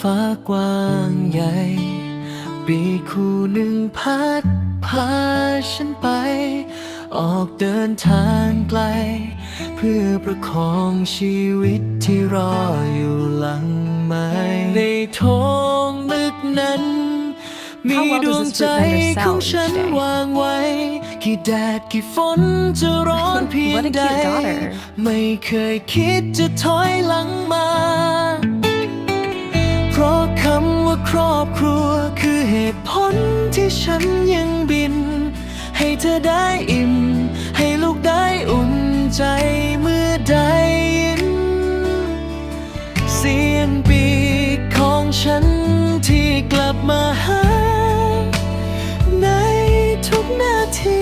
ฟ้ากว้างใหญ่ ปีกคู่หนึ่งพัดพาฉันไป ออกเดินทางไกล เพื่อประคองชีวิตที่รออยู่หลังไม้ในท้องลึกนั้น มี How well ด does วง this ใจ Bitmender ของ sell ฉัน each day? วางไว้ กี่แดดกี่ฝนจะร้อนเพียง What a ใด cute daughter ไม่เคยคิดจะถอยหลังมา อบครัวคือเหตุผลที่ฉันยังบิน ให้เธอได้อิ่ม ให้ลูกได้อุ่นใจเมื่อได้ยิน เสียงปีกของฉันที่กลับมาหา ในทุกนาที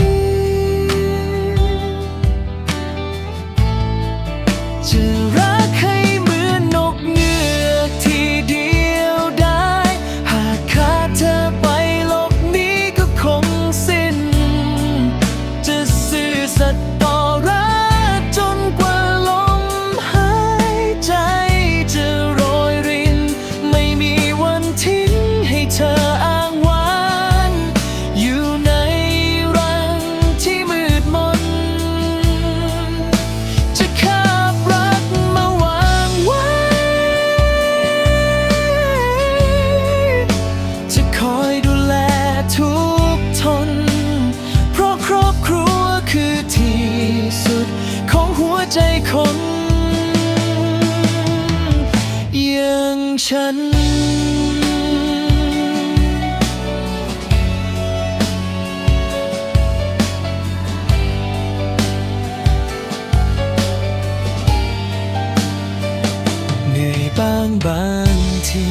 จะ giật ใจคนอย่างฉันเหนื่อยบ้างบางที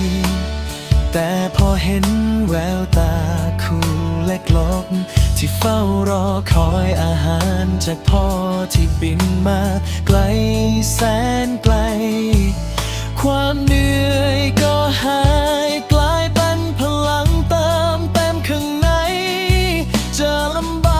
แต่พอเห็นแววตาคู่ ที่เฝ้ารอคอยอาหารจากพ่อที่บินมาไกลแสนไกล ความเหนื่อยก็หายกลายเป็นพลังเติมเต็มข้างในจะลำบาก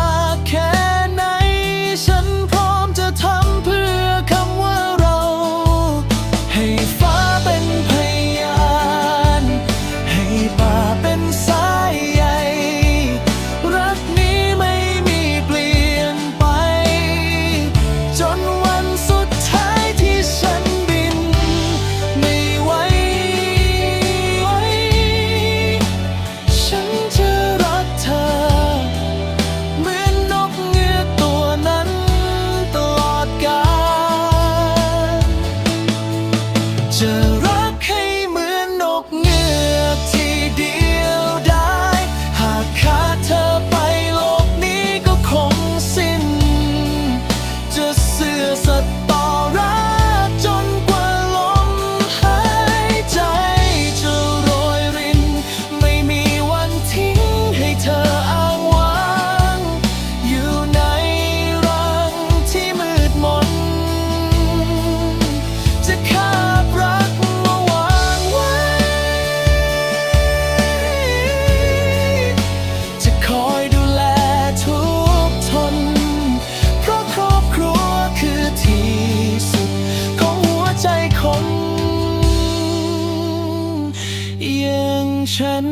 ฉัน